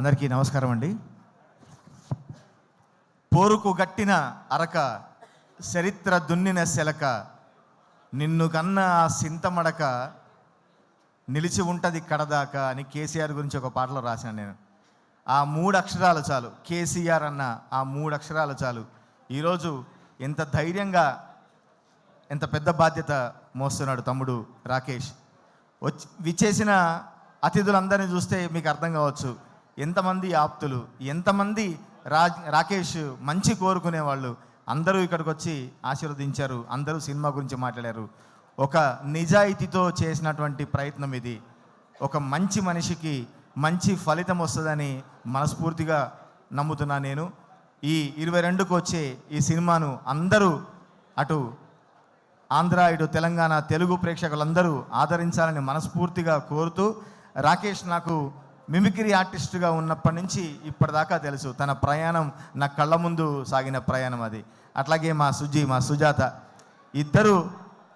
అందరికీ నమస్కారం అండి. పోరుకు గట్టిన అరక చరిత్ర దున్నిన శెలక నిన్ను కన్న ఆ సింతమడక నిలిచి ఉంటుంది కడదాకా అని కేసీఆర్ గురించి ఒక పాటలో రాశాను నేను. ఆ మూడు అక్షరాలు చాలు కేసీఆర్ అన్న ఆ మూడు అక్షరాలు చాలు. ఈరోజు ఎంత ధైర్యంగా ఎంత పెద్ద బాధ్యత మోస్తున్నాడు తమ్ముడు రాకేష్. వచ్చి విచ్చేసిన అతిథులందరినీ చూస్తే మీకు అర్థం కావచ్చు. ఎంతమంది ఆప్తులు ఎంతమంది రా రాకేష్ మంచి కోరుకునే వాళ్ళు అందరూ ఇక్కడికి వచ్చి ఆశీర్వదించారు అందరూ సినిమా గురించి మాట్లాడారు. ఒక నిజాయితీతో చేసినటువంటి ప్రయత్నం ఇది. ఒక మంచి మనిషికి మంచి ఫలితం వస్తుందని మనస్ఫూర్తిగా నమ్ముతున్నా నేను. ఈ ఇరవై రెండుకు వచ్చే ఈ సినిమాను అందరూ అటు ఆంధ్ర ఇటు తెలంగాణ తెలుగు ప్రేక్షకులందరూ ఆదరించాలని మనస్ఫూర్తిగా కోరుతూ రాకేష్ నాకు మిమిక్రీ ఆర్టిస్టుగా ఉన్నప్పటి నుంచి ఇప్పటిదాకా తెలుసు. తన ప్రయాణం నా కళ్ళ ముందు సాగిన ప్రయాణం అది. అట్లాగే మా సుజి మా సుజాత ఇద్దరు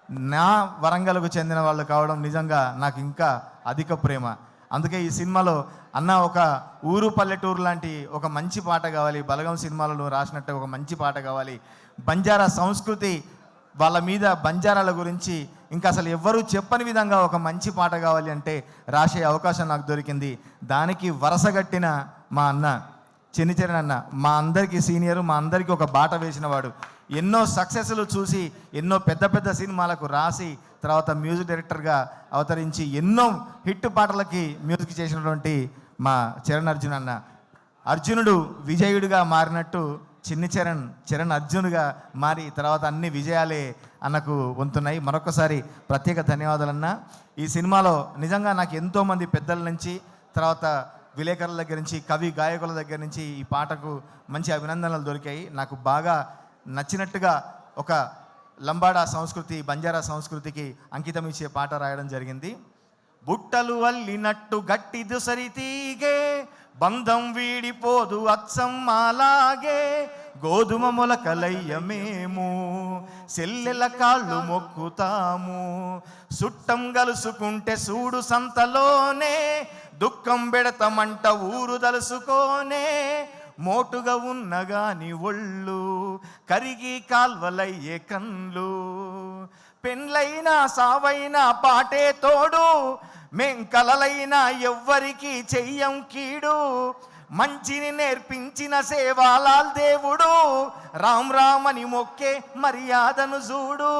నా వరంగల్కు చెందిన వాళ్ళు కావడం నిజంగా నాకు ఇంకా అధిక ప్రేమ. అందుకే ఈ సినిమాలో అన్న ఒక ఊరు పల్లెటూరు లాంటి ఒక మంచి పాట కావాలి. బలగం సినిమాలలో రాసినట్టు ఒక మంచి పాట కావాలి. బంజారా సంస్కృతి వాళ్ళ మీద బంజారాల గురించి ఇంకా అసలు ఎవ్వరూ చెప్పని విధంగా ఒక మంచి పాట కావాలి అంటే రాసే అవకాశం నాకు దొరికింది. దానికి వరసగట్టిన మా అన్న చెన్నిచరణ్ అన్న మా అందరికీ సీనియర్ మా అందరికీ ఒక బాట వేసినవాడు ఎన్నో సక్సెస్లు చూసి ఎన్నో పెద్ద పెద్ద సినిమాలకు రాసి తర్వాత మ్యూజిక్ డైరెక్టర్గా అవతరించి ఎన్నో హిట్ పాటలకి మ్యూజిక్ చేసినటువంటి మా చరణ్ అర్జున్ అన్న. అర్జునుడు విజయుడిగా మారినట్టు చిన్ని చరణ్ చరణ్ అర్జున్గా మారి తర్వాత అన్ని విజయాలే అన్నకు వంతున్నాయి. మరొకసారి ప్రత్యేక ధన్యవాదాలన్నా. ఈ సినిమాలో నిజంగా నాకు ఎంతోమంది పెద్దల నుంచి తర్వాత విలేకరుల దగ్గర నుంచి కవి గాయకుల దగ్గర నుంచి ఈ పాటకు మంచి అభినందనలు దొరికాయి. నాకు బాగా నచ్చినట్టుగా ఒక లంబాడా సంస్కృతి బంజారా సంస్కృతికి అంకితం ఇచ్చే పాట రాయడం జరిగింది. బుట్టలు అల్లినట్టు గట్టి దుసరితీగే బంధం వీడిపోదు అచ్చం అలాగే గోధుమ మొలకలయ్య మేము. సెల్లెల కాళ్ళు మొక్కుతాము. సుట్టం గలుసుకుంటే సూడు సంతలోనే దుఃఖం పెడతామంట ఊరు దలుసుకోనే. మోటుగా ఉన్నగాని ఒళ్ళు కరిగి కాల్వలయ్యే కన్లు పెండ్లైనా సావైనా పాటే తోడు మేం కలలైనా ఎవ్వరికి చెయ్యం కీడు. మంచిని నేర్పించిన సేవాలాల్ దేవుడు. రామ్ రామ్ అని మొక్కే మర్యాదను చూడు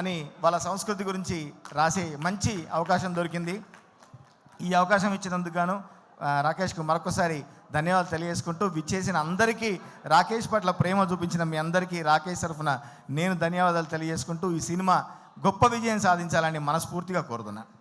అని వాళ్ళ సంస్కృతి గురించి రాసే మంచి అవకాశం దొరికింది. ఈ అవకాశం ఇచ్చినందుకు గాను రాకేష్కు మరొకసారి ధన్యవాదాలు తెలియజేసుకుంటూ విచ్చేసిన అందరికీ రాకేష్ పట్ల ప్రేమ చూపించిన మీ అందరికీ రాకేష్ తరఫున నేను ధన్యవాదాలు తెలియజేసుకుంటూ ఈ సినిమా గొప్ప విజయం సాధించాలని మనస్ఫూర్తిగా కోరుతున్నాను